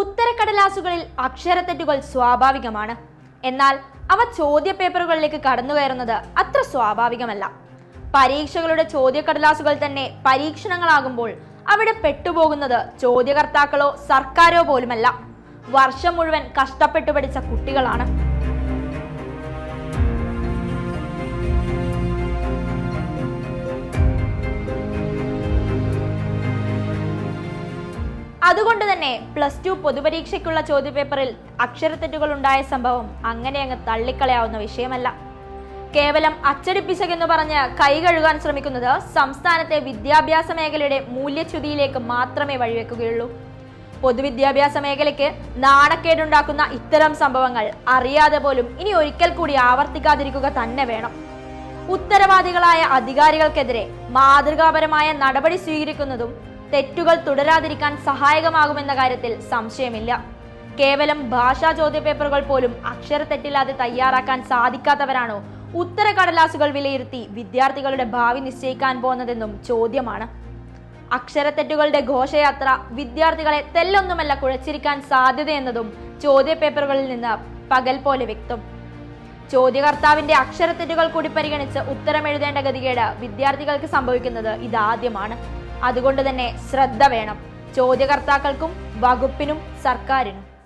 ഉത്തരക്കടലാസുകളിൽ അക്ഷരത്തെറ്റുകൾ സ്വാഭാവികമാണ്. എന്നാൽ അവ ചോദ്യപേപ്പറുകളിലേക്ക് കടന്നു കയറുന്നത് അത്ര സ്വാഭാവികമല്ല. പരീക്ഷകളുടെ ചോദ്യക്കടലാസുകൾ തന്നെ പരീക്ഷണങ്ങളാകുമ്പോൾ അവിടെ പെട്ടുപോകുന്നത് ചോദ്യകർത്താക്കളോ സർക്കാരോ പോലുമല്ല. വർഷം മുഴുവൻ കഷ്ടപ്പെട്ടു പഠിച്ച കുട്ടികളാണ്. അതുകൊണ്ട് തന്നെ പ്ലസ് ടു പൊതുപരീക്ഷയ്ക്കുള്ള ചോദ്യപേപ്പറിൽ അക്ഷരത്തെറ്റുകൾ ഉണ്ടായ സംഭവം അങ്ങനെ അങ്ങ് തള്ളിക്കളയാവുന്ന വിഷയമല്ല. കേവലം അച്ചടിപ്പിശകെന്ന് പറഞ്ഞ് കൈ കഴുകാൻ ശ്രമിക്കുന്നത് സംസ്ഥാനത്തെ വിദ്യാഭ്യാസ മേഖലയുടെ മൂല്യച്യുതിയിലേക്ക് മാത്രമേ വഴിവെക്കുകയുള്ളൂ. പൊതുവിദ്യാഭ്യാസ മേഖലയ്ക്ക് നാണക്കേടുണ്ടാക്കുന്ന ഇത്തരം സംഭവങ്ങൾ അറിയാതെ പോലും ഇനി ഒരിക്കൽ കൂടി ആവർത്തിക്കാതിരിക്കുക തന്നെ വേണം. ഉത്തരവാദികളായ അധികാരികൾക്കെതിരെ മാതൃകാപരമായ നടപടി സ്വീകരിക്കുന്നതും തെറ്റുകൾ തുടരാതിരിക്കാൻ സഹായകമാകുമെന്ന കാര്യത്തിൽ സംശയമില്ല. കേവലം ഭാഷാ ചോദ്യപേപ്പറുകൾ പോലും അക്ഷരത്തെറ്റില്ലാതെ തയ്യാറാക്കാൻ സാധിക്കാത്തവരാണോ ഉത്തര കടലാസുകൾ വിലയിരുത്തി വിദ്യാർത്ഥികളുടെ ഭാവി നിശ്ചയിക്കാൻ പോകുന്നതെന്നും ചോദ്യമാണ്. അക്ഷരത്തെറ്റുകളുടെ ഘോഷയാത്ര വിദ്യാർത്ഥികളെ തെല്ലൊന്നുമല്ല കുഴച്ചിരിക്കാൻ സാധ്യതയെന്നതും ചോദ്യപേപ്പറുകളിൽ നിന്ന് പകൽ പോലെ വ്യക്തം. ചോദ്യകർത്താവിന്റെ അക്ഷരത്തെറ്റുകൾ കൂടി പരിഗണിച്ച് ഉത്തരം എഴുതേണ്ട ഗതികേട് വിദ്യാർത്ഥികൾക്ക് സംഭവിക്കുന്നത് ഇതാദ്യമാണ്. അതുകൊണ്ട് തന്നെ ശ്രദ്ധ വേണം. ചോദ്യകർത്താക്കൾക്കും വകുപ്പിനും സർക്കാരിനും.